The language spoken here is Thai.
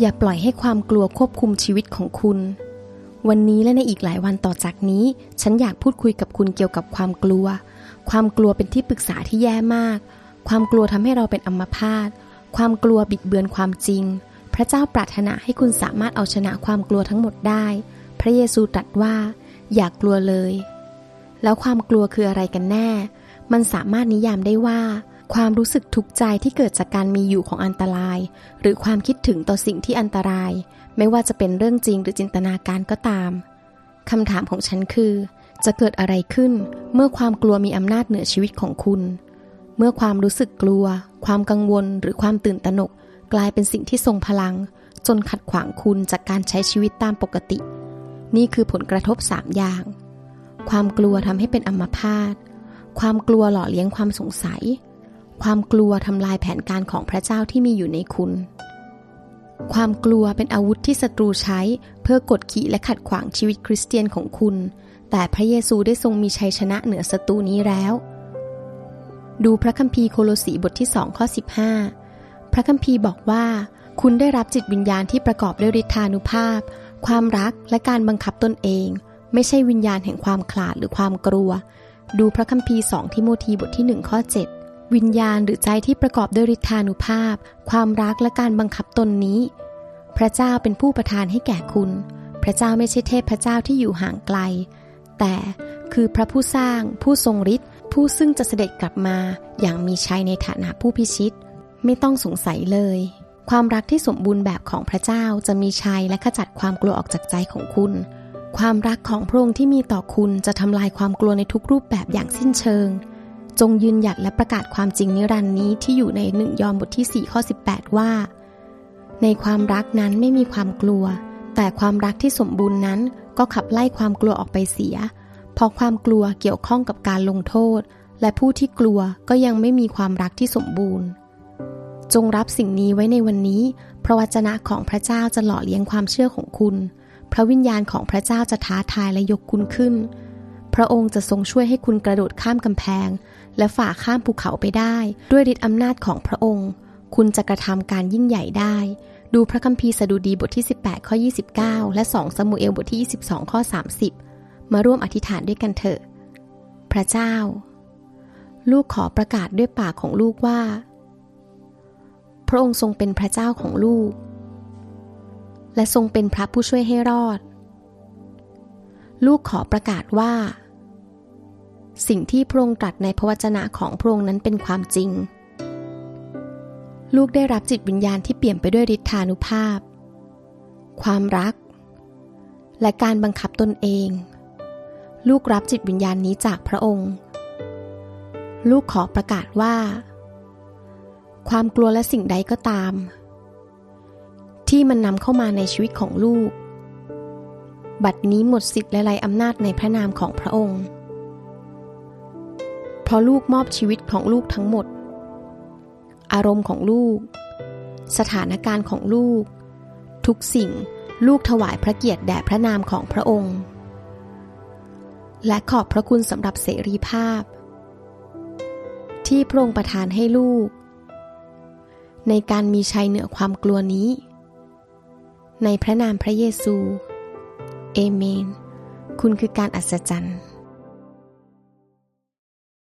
อย่าปล่อยให้ความกลัวควบคุมชีวิตของคุณ วันนี้และในอีกหลายวันต่อจากนี้ ฉันอยากพูดคุยกับคุณเกี่ยวกับความกลัว ความกลัวเป็นที่ปรึกษาที่แย่มาก ความกลัวทำให้เราเป็นอัมพาต ความกลัวบิดเบือนความจริง พระเจ้าปรารถนาให้คุณสามารถเอาชนะความกลัวทั้งหมดได้ พระเยซูตรัสว่า อย่ากกลัวเลย แล้วความกลัวคืออะไรกันแน่ มันสามารถนิยามได้ว่า ความรู้สึกทุกข์ใจที่เกิดจากการมีอยู่ของอันตราย หรือความคิดถึงต่อสิ่งที่อันตราย ไม่ว่าจะเป็นเรื่องจริงหรือจินตนาการก็ตามคำถามของฉันคือ จะเกิดอะไรขึ้น เมื่อความกลัวมีอำนาจเหนือชีวิตของคุณ เมื่อความรู้สึกกลัว ความกังวลหรือความตื่นตระหนก กลายเป็นสิ่งที่ทรงพลัง จนขัดขวางคุณจากการใช้ชีวิตตามปกติ นี่คือผลกระทบสามอย่าง ความกลัวทำให้เป็นอัมพาตความกลัวหล่อเลี้ยงความสงสัย ความกลัวทำลายแผนการของพระเจ้าที่มีอยู่ในคุณ ความกลัวเป็นอาวุธที่ศัตรูใช้เพื่อกดขี่และขัดขวางชีวิตคริสเตียนของคุณ แต่พระเยซูได้ทรงมีชัยชนะเหนือศัตรูนี้แล้ว ดูพระคัมภีร์โคโลสีบทที่สองข้อ 15 พระคัมภีร์บอกว่า คุณได้รับจิตวิญญาณที่ประกอบด้วยฤทธานุภาพ ความรักและการบังคับตนเอง ไม่ใช่วิญญาณแห่งความขลาดหรือความกลัว ดูพระคัมภีร์สองทิโมธีบทที่1ข้อ7 วิญญาณหรือใจที่ประกอบด้วยฤทธานุภาพ ความรักและการบังคับตนนี้ พระเจ้าเป็นผู้ประทานให้แก่คุณ พระเจ้าไม่ใช่เทพพระเจ้าที่อยู่ห่างไกล แต่คือพระผู้สร้าง ผู้ทรงฤทธิ์ผู้ซึ่งจะเสด็จกลับมาอย่างมีชัยในฐานะผู้พิชิต ไม่ต้องสงสัยเลย ความรักที่สมบูรณ์แบบของพระเจ้าจะมีชัยและขจัดความกลัวออกจากใจของคุณ ความรักของพระองค์ที่มีต่อคุณจะทำลายความกลัวในทุกรูปแบบอย่างสิ้นเชิง จงยืนหยัดและประกาศความจริงนิรันดร์นี้ที่อยู่ในหนึ่งยอห์นบทที่ 4 ข้อ 18 ว่า ในความรักนั้นไม่มีความกลัว แต่ความรักที่สมบูรณ์นั้นก็ขับไล่ความกลัวออกไปเสีย เพราะความกลัวเกี่ยวข้องกับการลงโทษ และผู้ที่กลัวก็ยังไม่มีความรักที่สมบูรณ์ จงรับสิ่งนี้ไว้ในวันนี้ พระวจนะของพระเจ้าจะหล่อเลี้ยงความเชื่อของคุณ พระวิญญาณของพระเจ้าจะท้าทายและยกคุณขึ้น พระองค์จะทรงช่วยให้คุณกระโดดข้ามกำแพง และฝ่าข้ามภูเขาไปได้ ด้วยฤทธิอำนาจของพระองค์ คุณจะกระทำการยิ่งใหญ่ได้ ดูพระคัมภีร์สดุดีบทที่ 18 ข้อ 29 และ 2 สมุเอลบทที่ 22 ข้อ 30 มาร่วมอธิษฐานด้วยกันเถอะ พระเจ้า ลูกขอประกาศด้วยปากของลูกว่า พระองค์ทรงเป็นพระเจ้าของลูก และทรงเป็นพระผู้ช่วยให้รอดลูกขอประกาศว่า สิ่งที่พระองค์ตรัสในพระวจนะของพระองค์นั้นเป็นความจริง ลูกได้รับจิตวิญญาณที่เปลี่ยนไปด้วยฤทธานุภาพ ความรัก และการบังคับตนเอง ลูกรับจิตวิญญาณนี้จากพระองค์ ลูกขอประกาศว่า ความกลัวและสิ่งใดก็ตาม ที่มันนำเข้ามาในชีวิตของลูก บัดนี้หมดสิทธิ์และไรอำนาจในพระนามของพระองค์ เพราะลูกมอบชีวิตของลูกทั้งหมด อารมณ์ของลูก สถานการณ์ของลูก ทุกสิ่งลูกถวายพระเกียรติแด่พระนามของพระองค์ และขอบพระคุณสำหรับเสรีภาพ ที่พระองค์ประทานให้ลูก ในการมีชัยเหนือความกลัวนี้ ในพระนามพระเยซู เอเมน คุณคือการอัศจรรย์